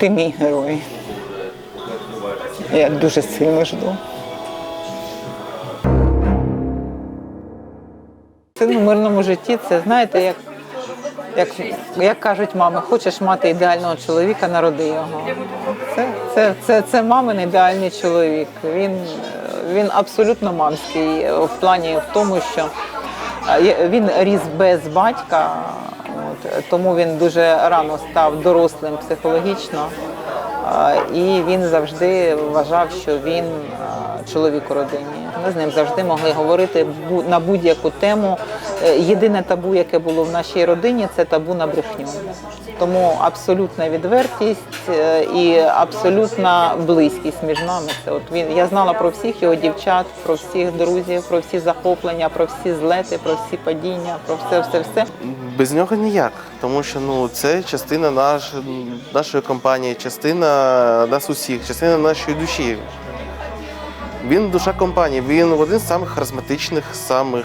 Ти мій герой. Я дуже сильно жду. Це в мирному житті, це знаєте, як, як, як кажуть мами, хочеш мати ідеального чоловіка, народи його. Це, це, це, це мамин ідеальний чоловік. Він, він абсолютно мамський в плані в тому, що е, він ріс без батька, тому він дуже рано став дорослим психологічно. І він завжди вважав, що він чоловік у родині. Ми з ним завжди могли говорити на будь-яку тему. Е, Єдине табу, яке було в нашій родині, це табу на брехню. Тому абсолютна відвертість е, і абсолютна близькість між нами. Це от він я знала про всіх його дівчат, про всіх друзів, про всі захоплення, про всі злети, про всі падіння, про все, все, все. Без нього ніяк, тому що ну це частина наш, нашої компанії, частина нас усіх, частина нашої душі. Він душа компанії, він один з самих харизматичних, самих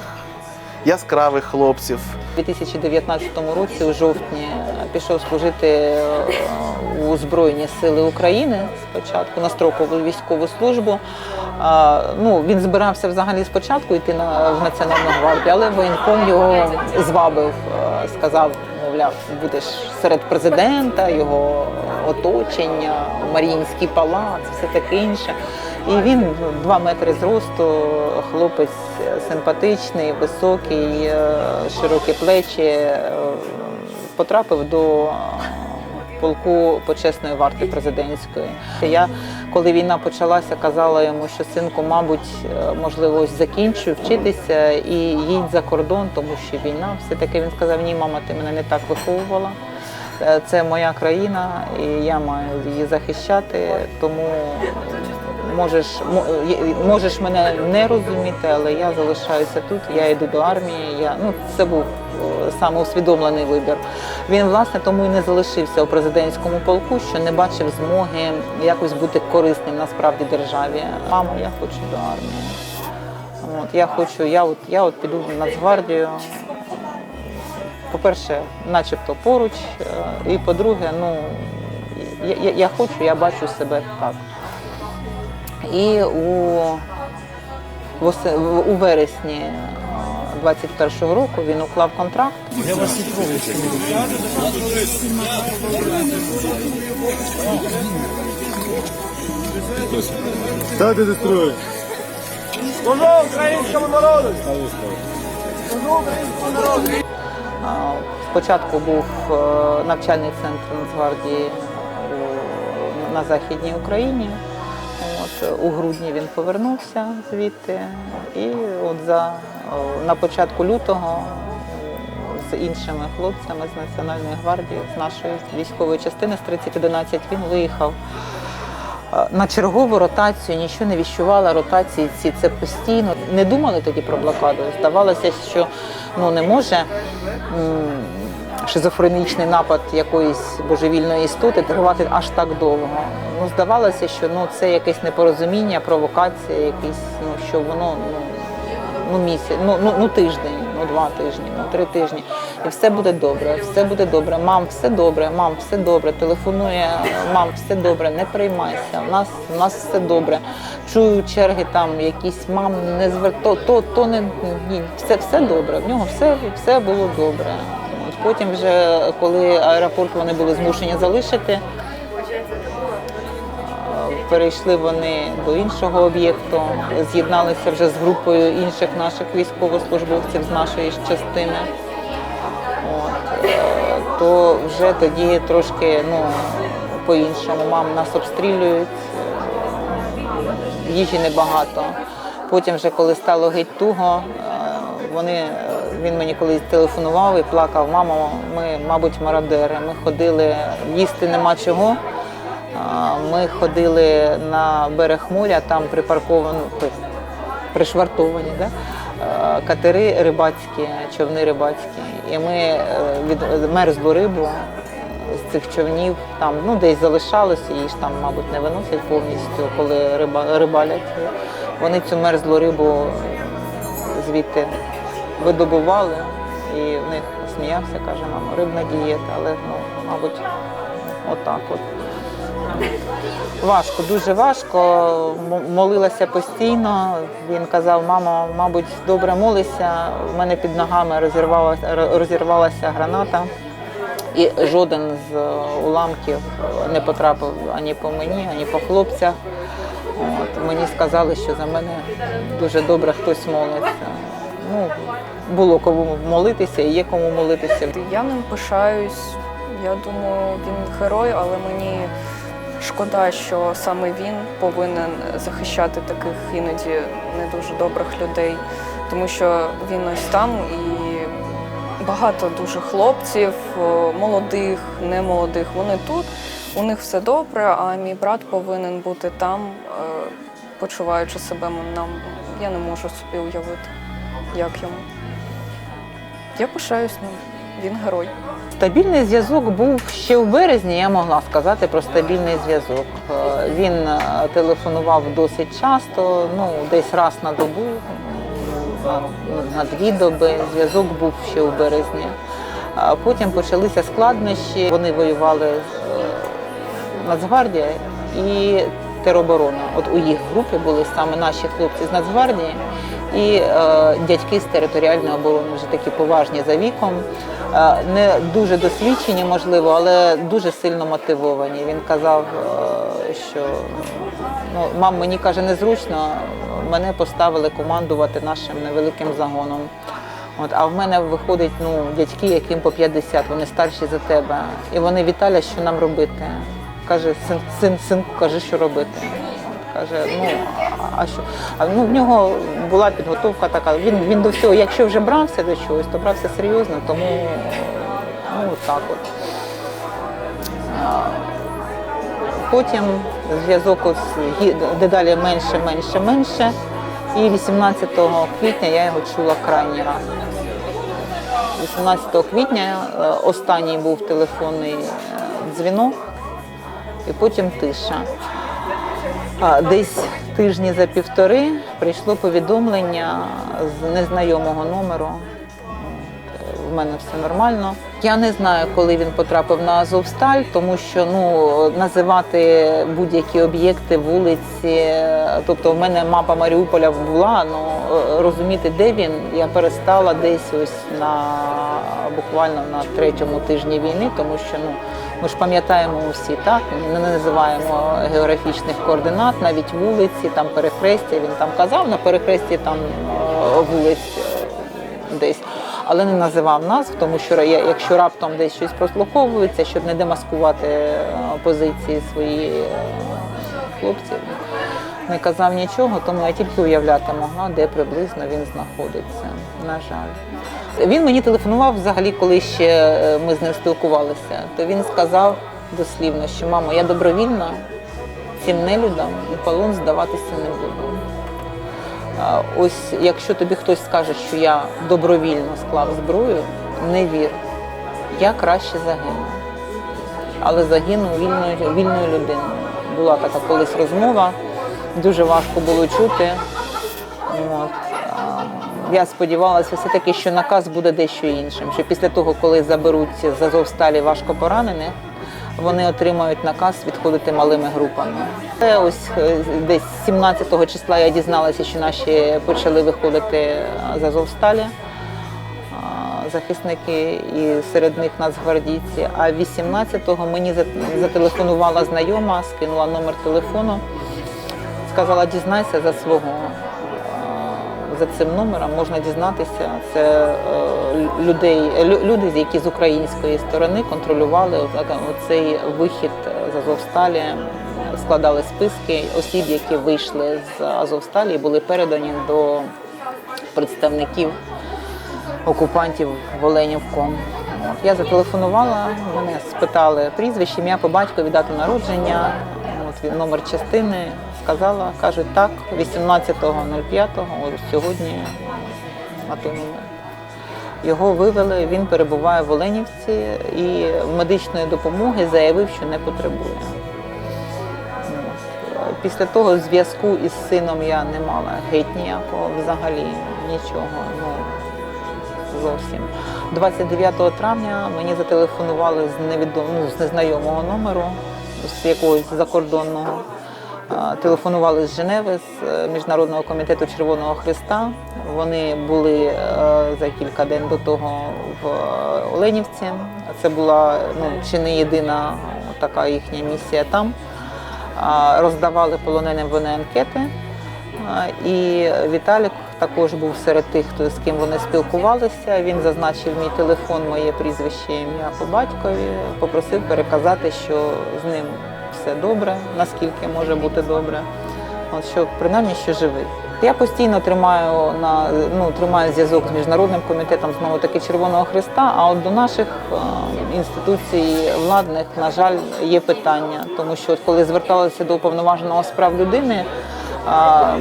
яскравих хлопців. У 2019 році, у жовтні, пішов служити е, у Збройні Сили України спочатку на строкову військову службу. Ну, він збирався взагалі спочатку йти на в Національну гвардію, але воєнком його звабив, е, сказав, мовляв, будеш серед президента, його оточення, Маріїнський палац, все таке інше. І він два метри зросту, хлопець симпатичний, високий, е, широкі плечі, е, потрапив до полку почесної варти президентської. Я, коли війна почалася, казала йому, що синку, мабуть, е, можливо, ось закінчуй вчитися і їдь за кордон, тому що війна. Все таки він сказав: ні, мама, ти мене не так виховувала. Це моя країна, і я маю її захищати. Тому можеш, можеш мене не розуміти, але я залишаюся тут. Я йду до армії. Я ну це був самоусвідомлений вибір. Він власне тому і не залишився у президентському полку, що не бачив змоги якось бути корисним насправді державі. Мамо, я хочу до армії. От я хочу, я от я от піду в Нацгвардію. По-перше, начебто поруч, е, і по-друге, ну я, я, я хочу, я бачу себе так. І у, у вересні е, 21-го року він уклав контракт. Так ти строю. Служу українському народу! А, Спочатку був е, навчальний центр Нацгвардії на Західній Україні. У грудні він повернувся звідти. І от за, на початку лютого з іншими хлопцями з Національної гвардії, з нашої військової частини з 3011 він виїхав е, на чергову ротацію, нічого не віщувала, ротації ці це постійно. Не думали тоді про блокаду. Здавалося, що ну не може шизофренічний напад якоїсь божевільної істоти тривати аж так довго. Ну здавалося, що ну це якесь непорозуміння, провокація, якийсь, ну що воно ну, ну місяць, ну, ну, ну тиждень, ну два тижні, ну три тижні. І все буде добре, все буде добре. Мам, все добре, мам, все добре. Телефонує, мам, все добре, не приймайся. У нас, у нас все добре. Чую черги там якісь мам, не звер... то, то, то не ні, все, все добре. В нього все, все було добре. От потім, вже коли аеропорт вони були змушені залишити. Перейшли вони до іншого об'єкту, з'єдналися вже з групою інших наших військовослужбовців з нашої частини. От, е, то вже тоді трошки ну, по-іншому. Мам нас обстрілюють, е, їжі небагато. Потім, вже коли стало геть туго, е, вони, е, він мені колись телефонував і плакав, мамо, ми, мабуть, мародери. Ми ходили, їсти нема чого. Ми ходили на берег моря, там припарковано, пришвартовані да? катери рибацькі, човни рибацькі. І ми е, від мерзлу рибу з цих човнів там ну, десь залишалося, її ж там, мабуть, не виносять повністю, коли риба, рибалять. Вони цю мерзлу рибу звідти видобували, і в них сміявся, каже, мама, рибна дієта, але ну, мабуть, отак от. Важко, дуже важко. Молилася постійно. Він казав, мамо, мабуть, добре молися. У мене під ногами розірвалася, розірвалася граната. І жоден з е, уламків не потрапив ані по мені, ані по хлопцях. От, мені сказали, що за мене дуже добре хтось молиться. Ну, було кому молитися і є кому молитися. Я ним пишаюсь. Я думаю, він герой, але мені шкода, що саме він повинен захищати таких іноді не дуже добрих людей, тому що він ось там і багато дуже хлопців, молодих, немолодих. Вони тут, у них все добре, а мій брат повинен бути там, е, почуваючи себе нам. Я не можу собі уявити, як йому. Я пишаюсь ним. Він герой. Стабільний зв'язок був ще в березні. Я могла сказати про стабільний зв'язок. Е, Він е, телефонував досить часто, ну десь раз на добу, на, дві доби. Зв'язок був ще в березні. Потім почалися складнощі. Вони воювали е, Нацгвардія і тероборона. От у їх групі були саме наші хлопці з Нацгвардії і е, дядьки з територіальної оборони, вже такі поважні за віком, е, не дуже досвідчені, можливо, але дуже сильно мотивовані. Він казав, е, що ну, мам, мені каже, незручно, мене поставили командувати нашим невеликим загоном. От, а в мене виходить ну, дядьки, яким по 50, вони старші за тебе. І вони Віталя, що нам робити? Каже, син, син, синку, кажи, що робити. Каже, ну а- а що? А ну в нього була підготовка така. Він він до всього, якщо вже брався до чогось, то брався серйозно, тому ну так от. Потім зв'язок дедалі менше, менше, менше. І 18 квітня я його чула крайній раз. 18 квітня е, останній був телефонний е, дзвінок, і потім тиша. Десь тижні за півтори прийшло повідомлення з незнайомого номеру. Мене все нормально. Я не знаю, коли він потрапив на Азовсталь, тому що ну називати будь-які об'єкти, вулиці. Тобто, в мене мапа Маріуполя була. Ну е, розуміти, де він, я перестала десь ось на буквально на третьому тижні війни, тому що ну ми ж пам'ятаємо усі, так не називаємо географічних координат, навіть вулиці, там перехрестя. Він там казав на перехресті там е, вулиць е, десь, але не називав назв, тому що якщо раптом десь щось прослуховується, щоб не демаскувати е, позиції свої е, хлопців. Не казав нічого, тому я тільки уявляти могла, де приблизно він знаходиться. На жаль. Він мені телефонував взагалі, коли ще е, ми з ним спілкувалися. То він сказав дослівно, що мамо, я добровільно цим нелюдам у полон здаватися не буду. Ось якщо тобі хтось скаже, що я добровільно склав зброю, не вір. Я краще загину. Але загину вільною, вільною людиною. Була така колись розмова, дуже важко було чути. От. Я сподівалася все-таки, що наказ буде дещо іншим. Що після того, коли заберуть з Азовсталі важко поранених, вони отримають наказ відходити малими групами. Ось е, десь 17 числа я дізналася, що наші почали виходити з Азовсталі захисники, і серед них нацгвардійці. А 18-го мені зателефонувала знайома, скинула номер телефону, сказала, дізнайся за свого. За цим номером можна дізнатися. Це е, людей, люди, які з української сторони контролювали отак- оцей вихід з Азовсталі, складали списки осіб, які вийшли з Азовсталі і були передані до представників окупантів в Оленівку. Я зателефонувала, мене спитали прізвище, ім'я по батькові, дату народження, от, номер частини. Сказала, кажуть, так, 18.05, сьогодні на. Його вивели, він перебуває в Оленівці і медичної допомоги заявив, що не потребує. Після того зв'язку із сином я не мала геть ніякого взагалі нічого. Ну, зовсім. 29 травня мені зателефонували з невідом... ну, з незнайомого номеру з якогось закордонного. Телефонували з Женеви з е, Міжнародного комітету Червоного Христа. Вони були е, за кілька днів до того в е, Оленівці. Це була ну, чи не єдина така їхня місія там. Роздавали полоненим вони анкети. І Віталік також був серед тих, хто з ким вони спілкувалися. Він зазначив мій телефон, моє прізвище, ім'я по батькові, попросив переказати, що з ним все добре, наскільки може бути добре. От що принаймні що живий. Я постійно тримаю на ну тримаю зв'язок з міжнародним комітетом знову таки Червоного Христа. А от до наших е, інституцій владних, на жаль, є питання, тому що от коли зверталися до уповноваженого з прав людини.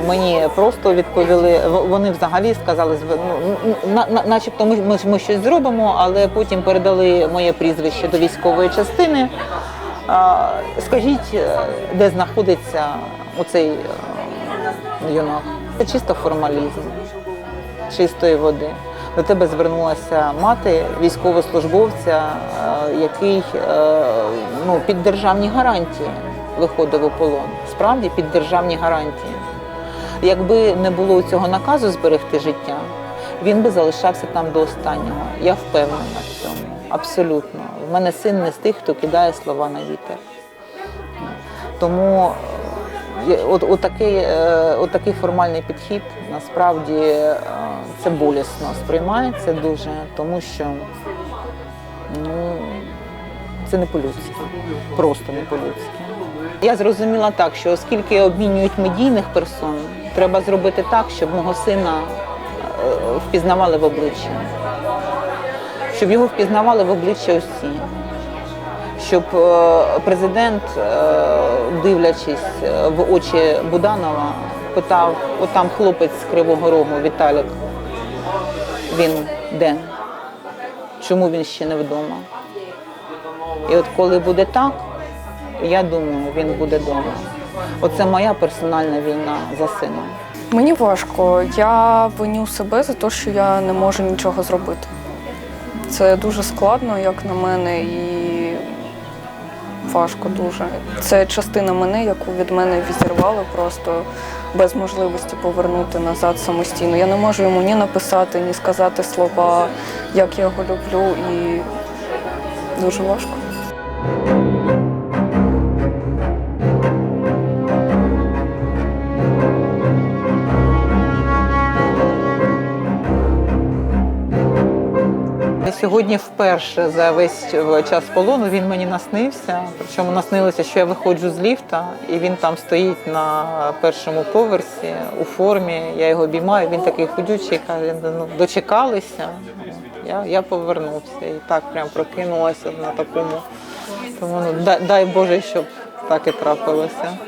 Мені просто відповіли, вони взагалі сказали, ну, на, на, начебто ми, ми, ми щось зробимо, але потім передали моє прізвище до військової частини. Скажіть, е, де знаходиться оцей е, юнак? Це чисто формалізм, чистої води. До тебе звернулася мати військовослужбовця, е, який ну, під державні гарантії виходив у полон. Справді під державні гарантії. Якби не було цього наказу зберегти життя, він би залишався там до останнього. Я впевнена в цьому. Абсолютно. В мене син не з тих, хто кидає слова на вітер. Тому е, от, от, такий, е, от такий формальний підхід насправді е, це болісно сприймається дуже, тому що ну, це не по-людськи, просто не по-людськи. Я зрозуміла так, що оскільки обмінюють медійних персон, треба зробити так, щоб мого сина впізнавали в обличчя, щоб його впізнавали в обличчя усі щоб е, президент, е, дивлячись е, в очі Буданова, питав: отам хлопець з Кривого Рогу, Віталік, він де? Чому він ще не вдома? І от коли буде так, я думаю, він буде вдома. Оце моя персональна війна за сина. Мені важко. Я виню себе за те, що я не можу нічого зробити. Це дуже складно, як на мене, і важко дуже. Це частина мене, яку від мене відірвали просто без можливості повернути назад самостійно. Я не можу йому ні написати, ні сказати слова, як я його люблю, і дуже важко. Сьогодні вперше за весь час полону він мені наснився. Причому наснилося, що я виходжу з ліфта, і він там стоїть на першому поверсі у формі. Я його обіймаю. Він такий худючий, каже, ну дочекалися. Я, я повернувся і так прям прокинулася на такому. Тому ну дай Боже, щоб так і трапилося.